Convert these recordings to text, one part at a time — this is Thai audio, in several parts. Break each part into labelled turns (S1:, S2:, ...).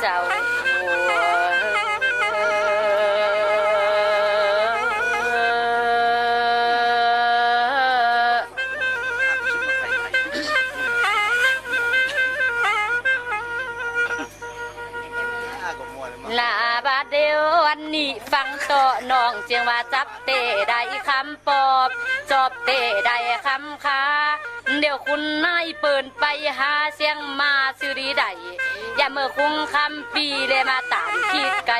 S1: เจ้ เตะได้คำปอบ จอบเตะได้คำคาเดี๋ยวคุณนายเปินไปหาเสียงมาสิริใดอย่าเมื่อคุงคำปีเลยมาตามคิดไกล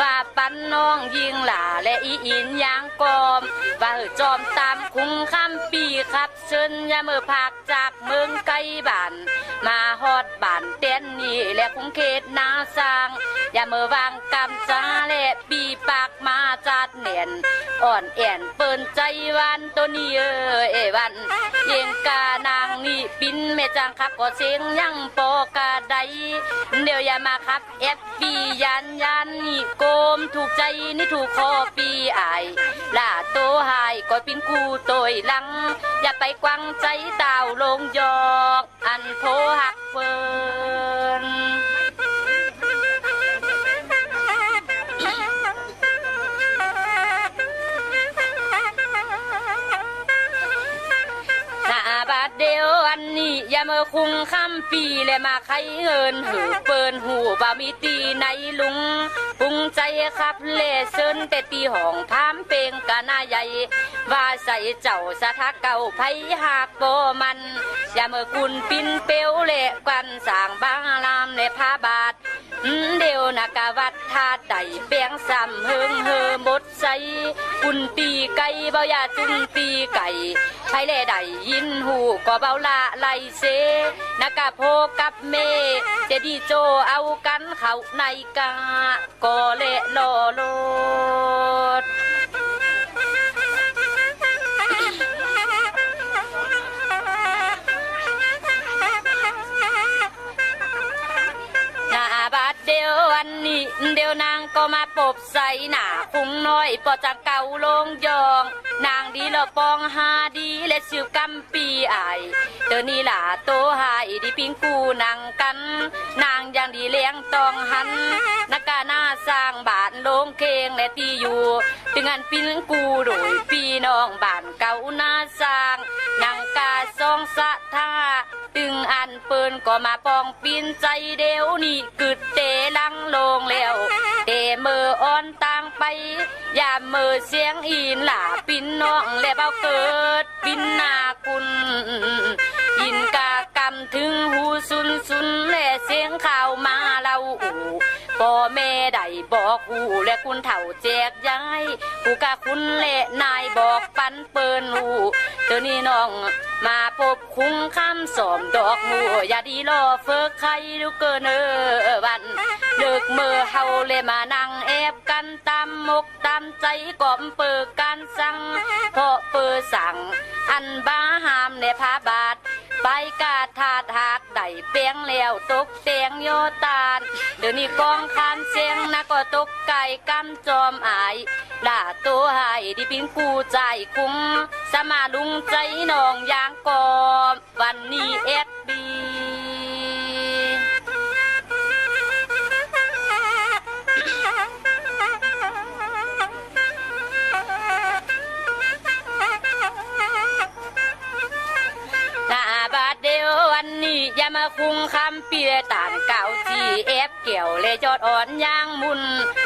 S1: ว่าปันน้องยิงหล่าและอีอินยางกอม ว่าเจอมตามคุงคำปีครับเชิญอย่าเมื่อพักจากเมืองไกลบ้าน มาฮอดบ้านเต้นนี่และคงเขตนาสร้าง อย่าเมื่อวางกำจาและปีปากมาจัดเนียนอ่อนแอนเปินใจวันตัวนี้เออเอวันเยงกานางนี่ปิ้นแม่จางครับก็เสียงยังปอกาไดเดี๋ยวอย่ามาครับแอปปียันยันนี่โกมถูกใจนี่ถูกคอปีอายล่าโตหายก็ปิ้นกูโตยหลัง อย่าไปกวางใจดาวลงยอกอันโพหักเฟิน อันนี้ย่ามาคุงคำปีและมาไขเงินหือเปินหูบ่ามีตีในลุงปรุงใจครับเลเซินแต่ตีห้องพามเปงกะนาใหญ่ว่าใส่เจ้าสะทักเก่าไผหากโบมันอย่าเมื่อกุนปินเปียวเละกันสางบางลามในผ้าบาทเดียวนักวัดท่าใดเปียงซ้ำเฮิงเฮอหมดใสกุนปีไก่เบายาจุนปีไก่ไผเล่ใดยินหูก็เบาละไลเซนักโพกับเม เจดีโจเอากันเขาในกาก็เละลอโลด เดียวอันนี้เดียวนางก็มาปบใส่หนาคุงน้อยปอจากเก่าลงยอง นางดีละปองหาดีและสิวกำปีไอายเธอนี่ล่ะโตหายดีพิงกูนางกัน นางยังดีเลี้ยงตองหันนักกาหน้าสร้างบานลงเคงและตีอยู่ถึงอันปินกูโดยพี่น้องบ้านเก่าหน้าสร้างนางกาซองสะท่า ตึงอันเปินก็มาปองปีนใจเดียวนี่กึดเตลังลงแล้วเตเมืออ่อนต่างไปอย่าเมือเสียงอีนหล่าปินน้องและเบาเกิดปินนาคุณยินกากรรมถึงหูสุนสุนและเสียงข่าวมาเราอู พ่อแม่ได้บอกหูและคุณเถ่าแจกย้ายผู้กะคุณเละนายบอกปันเปินหูเธอนี่น้องมาพบคุ้งคำสอมดอกหัวอย่าดีรอเฟิกใครดูเกินเออวันเลิกเมื่อเฮาเลยมานั่งแอบ กันตามมกตามใจก่อมเปิดการสั่งเพราะเปิดสั่ง อันบ้าหามในพาบาทไปกาทาทากได้เปียงแล้วตกเตียงโยตานเดี๋ยวนี้กองคานเสียงนะก็ตกไก่กำจอมอายด่าตัวหายดิปินกูใจคุ้มสมาลุงใจน้องยางกอมวันนี้เอ็ด มาคุงคำปีเลตานเก่าจีเอฟเกี่ยวเลยจอดอ่อนย่างมุน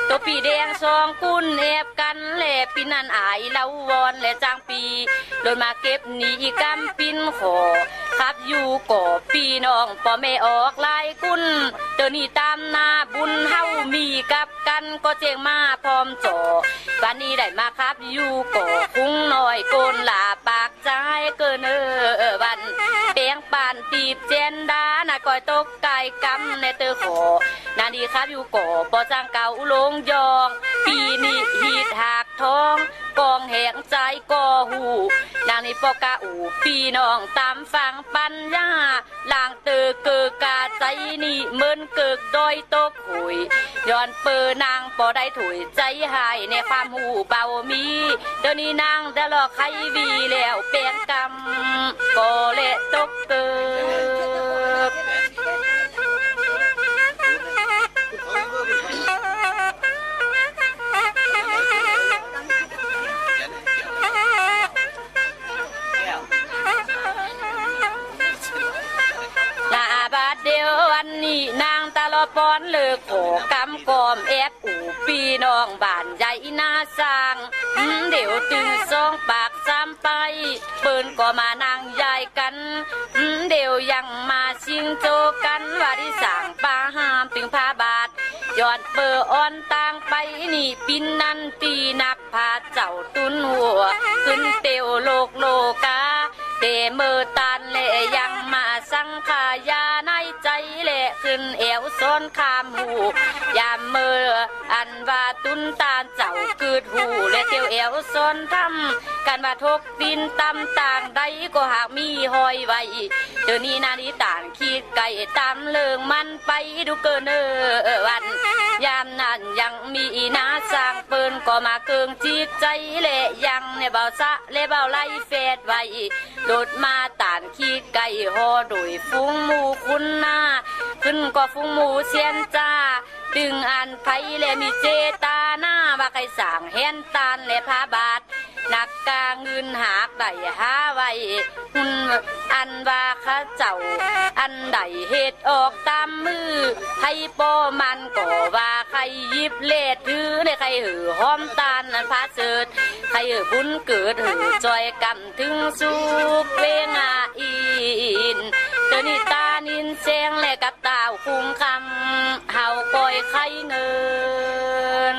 S1: ตัวปีแดงซองกุ้นเอฟกันเล่ปีนันอายเล่าวอนและจางปีโดนมาเก็บหนีกำปินขอขับอยู่ก่อปีน้องปอไม่ออกลายกุ้นเดี๋ยวนี้ตามนาบุญเฮามีกับกันก็เจียงมาพร้อมจอวันนี้ได้มาครับอยู่ก่อคุ้งหน้อยโกนลาปากใจเกินเออวัน งปานตีบเจนดาน่ะก้อยตกไก่กำในเตอขอนาดีครับอยู่ก่อปอจางเก่าลงยอง ปีนี้หีดหา ทองกองแหงใจก่อหูนางนี่ปอกาอูปีน้องตามฟังปัญญาลางเตอเกิกกาใจนี่เหมือนเกิกดอยตกหุยย้อนเปอนางปอได้ถุยใจหายในความหูเบามีเดี๋ยวนี้นางได้หลอกใครวีแล้วเปลี่ยนกรรมก็เละตกเกิก อนเลิกขอกำกอมแอบอูปีน้องบ้านใหญ่นาสร้างเดี๋ยวตึงสองปากซ้ำไป เปิ้นก็มานางยายกันเดี๋ยวยังมาชิงโจกันว่าที่สั่งปาหามปิงพาบาทย้อนเปออ่อนต่างไปนี่ปินนันตีนักพาเจ้าตุนหัวขึ้นเตียวโลกโลกาเตเมื่อตันและยังมาสังขายา ขึ้นเอวซ้อนคามหูยามเมื่ออันว่าตุนตาลเจ้าเกิดหูและเตียวเอวซ้อนทำกันว่าทกดินตำต่างใดก็หากมีหอยไว้เดี๋ยวนี้นานิต่างคิดไก่ตามเลิงมันไปดูเกินเออวัน ยามนั้นยังมีนาสร้างเปินก็มาเกิงจิตใจและยังในเบาซะและเบาไล่เฟดไว้โดดมาตานขี้ไก่หอโดยฟุ้งหมูคุณหน้าขึ้นก็ฟุ้งหมูเสียนจ้าดึงอันไผและมีเจตาหน้าว่าใครสั่งแหนตานและพาบาทนักกาเงินหากได้หาไว้หุ่นอันว่าข้าเจ้า อันใดเหตุออกตามมือให้ปอมันก็ว่าใครยิบเลดถือในใครหือห้อมตานอันพาเสิดใครหือบุญเกิดหือจอยกำถึงสุกเวงาอินเตนิตานินเสียงและกับ ตาวคุ้งคำเฮาปล่อยไข่เงิน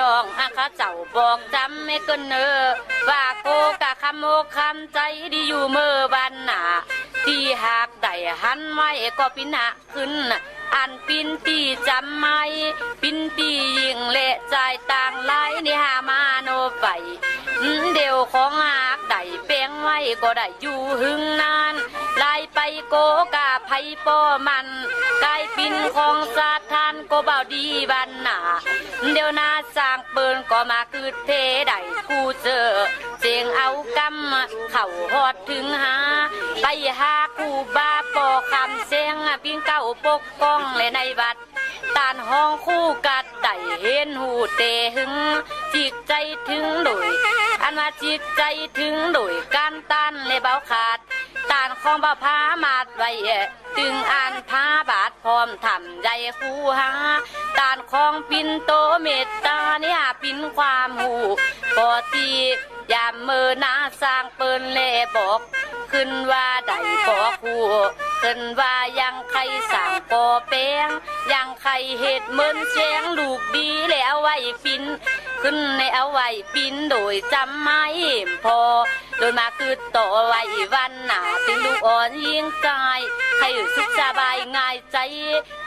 S1: น้องอาคาเจ้าบอกจำไม่เกินเนอว่าโกกะคำโมคำใจดีอยู่เมื่อวันหนาที่หากได้หันไว้ก็ปินหะขึ้นอันปินตีจำไม่ปินตียิงเละใจต่างไล่ในหามาโนไปเดียวของหากได้เป้งไว้ก็ได้อยู่หึงนานไล่ไป โกกะไผปอมันกลายปินของสาทานก็เบาดีบันหนาเดี๋ยวนาสร้างเปินก็มาคืดเพได้กูเจอเสียงเอากำเข่าหอดถึงหา ไปหากูบาปอคำเสียงปิ้งเก้าปกป้องและในวัดตานห้องคู่กัดได้เห็นหูเตหึงจิตใจถึงโดย อันว่าจิตใจถึงโดยการตันและเบาขาด ตานของเบาพามาดไว้ตึงอ่านพาบาทพร้อมทำใจคู่หาตานของปินโตเมตตาเนี่ยปินความหูปอตียามเมื่อนาสร้างเปิ้นเล่บอก ขึ้นว่าได้ปอคู่ ขึ้นว่ายังใครสั่งปอแป้งยังใครเหตุเหมือนเสียงลูกดีแล้วไว้ปินขึ้นในเอาไว้ปินโดยจำไม่พอ โดยมาคือต่อไว้วันหนาเป็นลูกอ่อนยิงใจให้สุขสบายง่ายใจ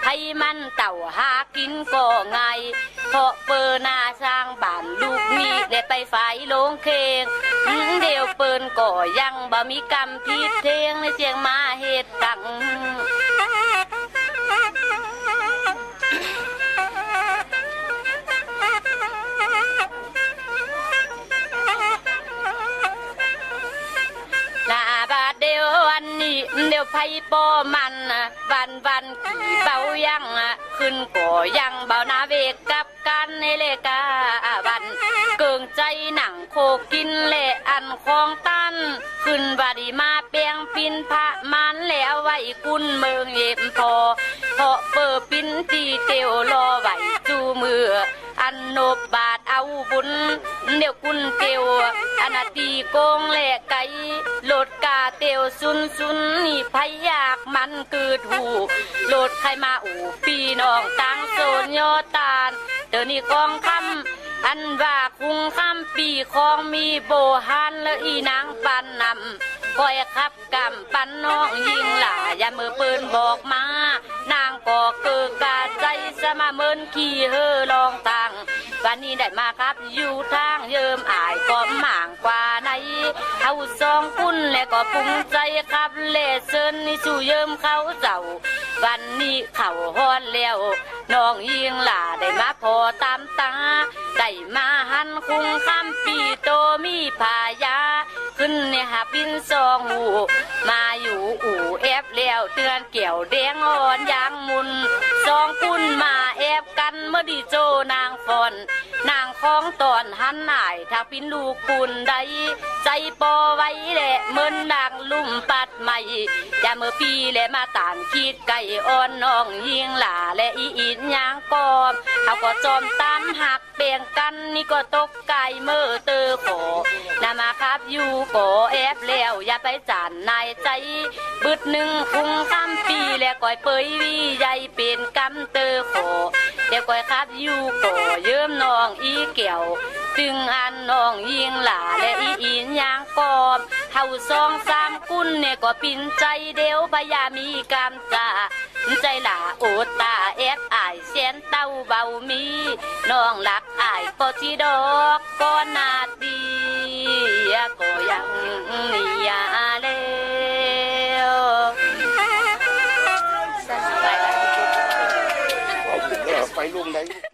S1: ให้มันเต่าหากินก็ง่ายเพราะเปิดหน้าสร้างบ้านลูกมีได้ไปฝ่ายลงเคงเดียวเปินก็ยังบ่มีกรรมผิดเทงในเสียงมาเหตุตังเดียววันนี้เดี๋ยวไพ่ปอมันน่ะวันวันขี่เบายังอะ ขึ้นก็ยังเบาหนาเวกกับกันในเลกาบัน เกิงใจหนังโคกินเละอันคลองตัน ขึ้นบาดีมาเปียงปินพระมันแล้วไว้กุนเมืองเย็มพอเพราะเปิดปินตีเตียวรอไหวจูมืออันโนบบาด เอาบุญเดี๋ยวกุนเตียวอนาตีโกงแหลกไก่โหลดกาเตียวซุนซุนนี่พยากมันกิดหูโหลดใครมาอูปีน้องตังโซนยอตานเดี๋ยวนี้กองคำอันว่าคุงคำปีของมีโบฮันและอีนางปันนำคอยขับกำปันน้องยิงหล่าอย่ามือปืนบอกมานางก็เกิดกาใจสมาเมินขี่เฮอลองตัง วันนี้ได้มาครับ อยู่ทางเยิมอายก็หม่างกว่าในเอาสองคุณและก็ปุ้งใจครับเลเซินนี่สู่เยิมเขาเจ้าวันนี้เขาฮอนแล้วน้องยิงหล่าได้มาพอตามตาได้มาหันคุงคำปีโตมีพายา ขึ้นเนี่ยหาปินซองหูมาอยู่อู่แอบแล้วเตือนเกี่ยวแดงอ่อนยางมุนซองกุนมาแอบกันเมื่อดีโจนางฟอน นางคองตอนหันหน่ายถ้าพินลูกปุนใด ใจปอไว้แหละเหมือนนางลุ่มปัดใหม่อย่าเมื่อปีและมาต่างคิดไก่อ่อนน้องยิงหล่าและอีอินยางกอมเขาก็จอมตามหัก เปลี่ยงกันนี่ก็ตกไก่เมื่อเตอขอนามาครับอยู่ก่อแอบแล้วอย่าไปจานนายใจบึดหนึ่งคุงข้ามปีและก่อยเปยวีใหญ่เป็นกำเตอขอเดี๋ยวก่อยครับอยู่ก่อเยิ้มน้องอีเกี่ยวตึงอันน้องยิงหล่าและอีอินยางกอบเฮาสองสามกุนเนี่ยก็ปินใจเดียวพยามีกามจาใจหล่าโอตาแอบอา นเต้าเบามีน้องรักอายก็ที่ดอกก็นาดีก็ยังนี่ยาแล้วไปแล้ว
S2: ไปลุงได้